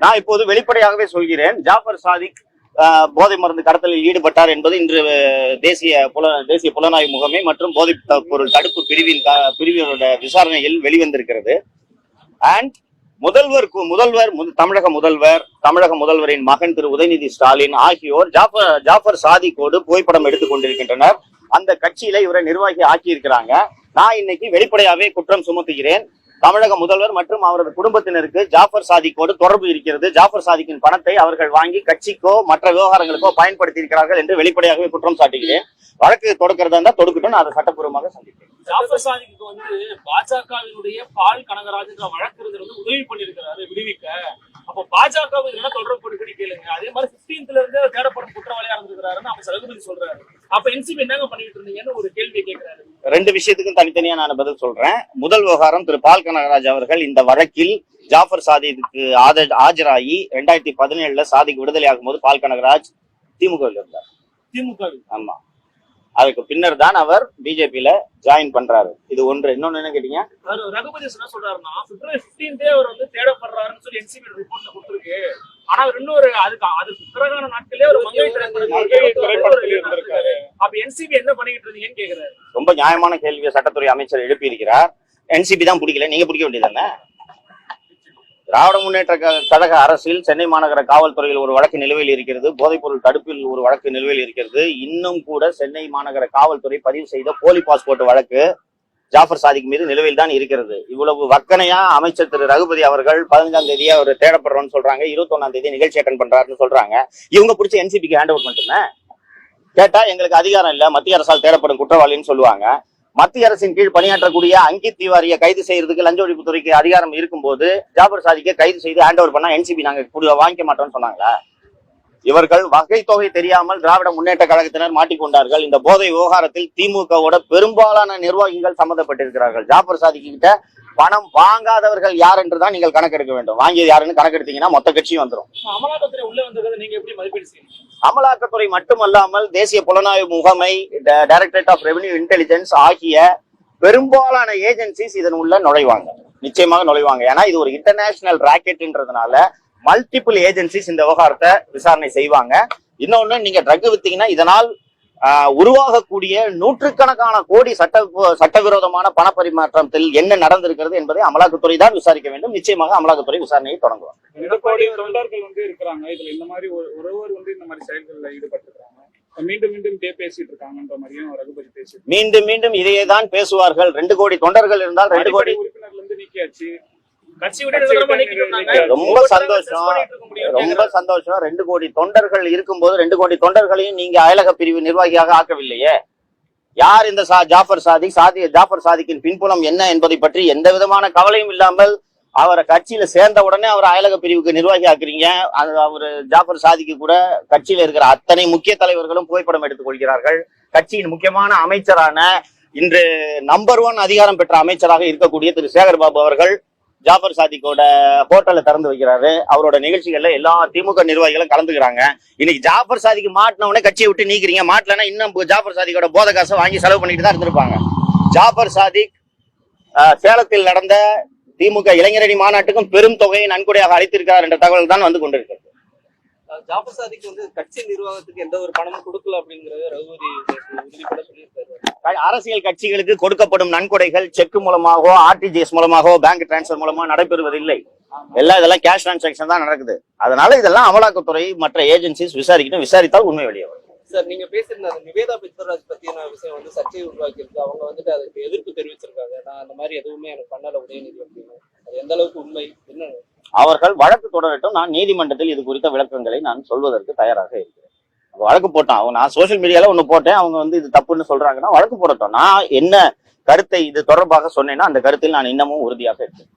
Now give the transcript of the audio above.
நான் இப்போது வெளிப்படையாகவே சொல்கிறேன். ஜாஃபர் சாதிக் ஆஹ், போதை மருந்து கடத்தலில் ஈடுபட்டார் என்பது இன்று தேசிய புல தேசிய புலனாய்வு முகமை மற்றும் போதை பொருள் தடுப்பு பிரிவின் க- விசாரணையில் வெளிவந்திருக்கிறது. அண்ட் முதல்வர் முதல்வர் தமிழக முதல்வர் தமிழக முதல்வரின் மகன் திரு உதயநிதி ஸ்டாலின் ஆகியோர் ஜாஃபர் ஜாஃபர் சாதிக்கோடு புகைப்படம் எடுத்துக் கொண்டிருக்கின்றனர். அந்த கட்சியில இவரை நிர்வாகி ஆக்கி இருக்கிறாங்க நான் இன்னைக்கு வெளிப்படையாவே குற்றம் சுமத்துகிறேன். தமிழக முதல்வர் மற்றும் அவரது குடும்பத்தினருக்கு ஜாஃபர் சாதிக்கோடு தொடர்பு இருக்கிறது. ஜாஃபர் சாதிக்கின் பணத்தை அவர்கள் வாங்கி கட்சிக்கோ மற்ற விவகாரங்களுக்கோ பயன்படுத்தி இருக்கிறார்கள் என்று வெளிப்படையாகவே குற்றம் சாட்டுகிறேன் வழக்கு தொடுக்கிறதா இருந்தால் தொடுக்கட்டும் நான் அதை சட்டப்பூர்வமாக சந்திப்பேன் ஜாஃபர் சாதிக்கு வந்து பாஜகவினுடைய பால் கனகராஜ் என்ற வழக்கறிஞர் வந்து உதவி பண்ணியிருக்கிறாரு விடுவிக்க. அப்ப பாஜக தொடர்பு கொடுக்கணும் கேளுங்க. அதே மாதிரி பிப்டீன்த்ல இருந்து தேடப்படும் குற்றவாளியா இருந்திருக்கிறாருன்னு அவங்க ரகுபதி சொல்றாரு. அப்ப என்சிபி என்னங்க பண்ணிட்டு இருந்தீங்கன்னு ஒரு கேள்வியை கேட்கிறாரு ரெண்டு விஷயத்துக்கும் தனித்தனியா நான் பதில் சொல்றேன். முதல் விவகாரம் திரு பால் கனகராஜ் அவர்கள் இந்த வழக்கில் ஜாஃபர் சாதிக்கு ஆஜராகி ரெண்டாயிரத்தி பதினேழுல சாதிக்கு விடுதலை ஆகும் போது பால் கனகராஜ் திமுக இருந்தார். திமுக ஆமா. அதுக்கு பின்னர் தான் அவர் பிஜேபியில ஜாயின் பண்றாரு. இது ஒன்று. இன்னொன்னு என்ன கேட்டீங்க? ரகுபதி என்ன சொல்றாருன்னா பிப்ரவரி 15th அவர் வந்து தேடப்படுறாருன்னு சொல்லி என்சிபி ரிப்போர்ட்ல கொடுத்துருக்கு. ஆனா அவர் இன்னொரு அதுக்கு அதுக்கு பிறகான நாட்களே ஒரு மங்கை திரைப்படம் மங்கை திரைப்படத்தில் இருந்திருக்காரு. அப்ப என்சிபி என்ன இருந்தீங்கன்னு கேக்குறாரு. ரொம்ப நியாயமான கேள்வியை சட்டத்துறை அமைச்சர் எழுப்பியிருக்கிறார். என்சிபி தான் பிடிக்கல. நீங்க பிடிக்க வேண்டியதானே திராவிட முன்னேற்ற கழக அரசில் சென்னை மாநகர காவல்துறையில் ஒரு வழக்கு நிலுவையில் இருக்கிறது. போதைப்பொருள் தடுப்பில் ஒரு வழக்கு நிலுவையில் இருக்கிறது. இன்னும் கூட சென்னை மாநகர காவல்துறை பதிவு செய்த போலி பாஸ்போர்ட் வழக்கு ஜாஃபர் சாதிக் மீது நிலுவையில் தான் இருக்கிறது. இவ்வளவு வக்கனையா அமைச்சர் திரு. ரகுபதி அவர்கள் பதினஞ்சாம் தேதி அவர் தேடப்படுறோம்னு சொல்றாங்க. இருபத்தொன்னாம் தேதி நிகழ்ச்சி அட்டன் பண்றாருன்னு சொல்றாங்க. இவங்க பிடிச்ச என்சிபிக்கு ஹேண்ட் ஓவர் மட்டுமே? கேட்டா எங்களுக்கு அதிகாரம் இல்ல. மத்திய அரசால் தேடப்படும் குற்றவாளின்னு சொல்லுவாங்க. மத்திய அரசின் கீழ் பணியாற்றக்கூடிய அங்கித் திவாரியை கைது செய்யறதுக்கு லஞ்ச ஒழிப்புத்துறைக்கு அதிகாரம் இருக்கும்போது ஜாபர் சாதிக்கை கைது செய்து ஹேண்ட் ஓவர் பண்ணா என்சிபி நாங்க வாங்கிக்க மாட்டோம்னு சொன்னாங்களா? இவர்கள் வகை தொகை தெரியாமல் திராவிட முன்னேற்ற கழகத்தினர் மாட்டிக்கொண்டார்கள். இந்த போதை விவகாரத்தில் திமுகவோட பெரும்பாலான நிர்வாகிகள் சம்பந்தப்பட்டிருக்கிறார்கள் ஜாபர் சாதிக்கு கிட்ட பணம் வாங்காதவர்கள் யார் என்றுதான் நீங்கள் கணக்கெடுக்க வேண்டும். வாங்கியது யாருன்னு கணக்கெடுத்தீங்கன்னா மொத்த கட்சியும் வந்துடும் அமலாக்கத்துறை மட்டுமல்லாமல் தேசிய புலனாய்வு முகமை டைரக்டரேட் ஆஃப் ரெவென்யூ இன்டெலிஜென்ஸ் ஆகிய பெரும்பாலான ஏஜென்சிஸ் இதன் உள்ள நுழைவாங்க. நிச்சயமாக நுழைவாங்க. ஏன்னா இது ஒரு இன்டர்நேஷனல் ராக்கெட்ன்றதுனால மல்டிபிள் ஏஜென்சிஸ் இந்த விவகாரத்தை விசாரணை செய்வாங்க. இன்னொன்னு நீங்க ட்ரக் வித்தீங்கன்னா இதனால் உருவாகக்கூடிய நூற்றுக்கணக்கான கோடி சட்ட சட்டவிரோதமான பணப்பரிமாற்றத்தில் என்ன நடந்திருக்கிறது என்பதை அமலாக்கத்துறை தான் விசாரிக்க வேண்டும். நிச்சயமாக அமலாக்கத்துறை விசாரணையை கோடி தொண்டர்கள் வந்து இருக்கிறாங்க. இதுல இந்த மாதிரி ஒரு ஒருவர் வந்து இந்த மாதிரி செயல்களில் ஈடுபட்டிருக்காங்க மீண்டும் மீண்டும் இதே பேசிட்டு இருக்காங்கன்ற மாதிரியும் ரகுபதி பேசிட்டு மீண்டும் மீண்டும் இதையே தான் பேசுவார்கள். ரெண்டு கோடி தொண்டர்கள் இருந்தால் ரெண்டு கோடி அடிப்படை உறுப்பினர்ல இருந்து நீக்கியாச்சு. ரொம்ப சந்தோஷம். ரொம்ப சந்தோஷம். ரெண்டு கோடி தொண்டர்கள் இருக்கும்போது ரெண்டு கோடி தொண்டர்களையும் நீங்க அயலக பிரிவு நிர்வாகியாக ஆக்கவில்லையே? யார் இந்த சா ஜாஃபர் சாதிக் சாதி ஜாஃபர் சாதிக்கின் பின்புலம் என்ன என்பதை பற்றி எந்த விதமான கவலையும் இல்லாமல் அவரை கட்சியில சேர்ந்த உடனே அவர் அயலக பிரிவுக்கு நிர்வாகி ஆக்குறீங்க அது அவர் ஜாஃபர் சாதிக்கு கூட கட்சியில இருக்கிற அத்தனை முக்கிய தலைவர்களும் புகைப்படம் எடுத்துக் கொள்கிறார்கள். கட்சியின் முக்கியமான அமைச்சரான இன்று நம்பர் ஒன் அதிகாரம் பெற்ற அமைச்சராக இருக்கக்கூடிய திரு சேகர் பாபு அவர்கள் ஜாஃபர் சாதிக்கோட ஹோட்டலை திறந்து வைக்கிறாரு. அவரோட நிகழ்ச்சிகள்ல எல்லா திமுக நிர்வாகிகளும் கலந்துக்கிறாங்க. இன்னைக்கு ஜாஃபர் சாதிக்கு மாட்டினவனே கட்சியை விட்டு நீக்கிறீங்க. மாட்டலன்னா இன்னும் ஜாஃபர் சாதிக்கோட போத காசை வாங்கி செலவு பண்ணிட்டு தான் இருந்திருப்பாங்க. ஜாஃபர் சாதிக் சேலத்தில் நடந்த திமுக இளைஞரணி மாநாட்டுக்கும் பெரும் தொகையை நன்கொடையாக அளித்திருக்கிறார் என்ற தகவல் தான் வந்து கொண்டிருக்கிறது. ஜாஃபர் சாதிக்கு வந்து கட்சி நிர்வாகத்துக்கு எந்த ஒரு பணமும் கொடுக்கல அப்படிங்கிறது ரகுபதி உறுதிப்பட அரசியல் கட்சிகளுக்கு கொடுக்கப்படும் நன்கொடைகள் செக் மூலமாகவோ ஆர்டிஜிஎஸ் மூலமாகவோ பேங்க் டிரான்ஸ்ஃபர் மூலமா நடைபெறுவதில்லை. எல்லாம் இதெல்லாம் கேஷ் டிரான்சாக்ஷன் தான் நடக்குது. அதனால இதெல்லாம் அமலாக்கத்துறை மற்ற ஏஜென்சிஸ் விசாரிக்கணும். விசாரித்தால் உண்மை வெளியே வரும். சார் நீங்க பேசியிருந்த நிவேதா பித்வராஜ் பத்தியான விஷயம் வந்து சர்ச்சையை உருவாக்கி இருக்கு அவங்க வந்துட்டு அதுக்கு எதிர்ப்பு தெரிவிச்சிருக்காங்க. நான் அந்த மாதிரி எதுவுமே எனக்கு பண்ணல உதயநிதி அப்படின்னு. அது எந்த அளவுக்கு உண்மை? என்ன? அவர்கள் வழக்கு தொடரட்டும். நான் நீதிமன்றத்தில் இது குறித்த விளக்கங்களை நான் சொல்வதற்கு தயாராக இருக்கிறேன். வழக்கு போட்டான். அவங்க நான் சோசியல் மீடியால ஒண்ணு போட்டேன். அவங்க வந்து இது தப்புன்னு சொல்றாங்கன்னா வழக்கு போடட்டும். நான் என்ன கருத்தை இது தொடர்பாக சொன்னேன்னா அந்த கருத்தில் நான் இன்னமும் உறுதியாக இருக்கேன்.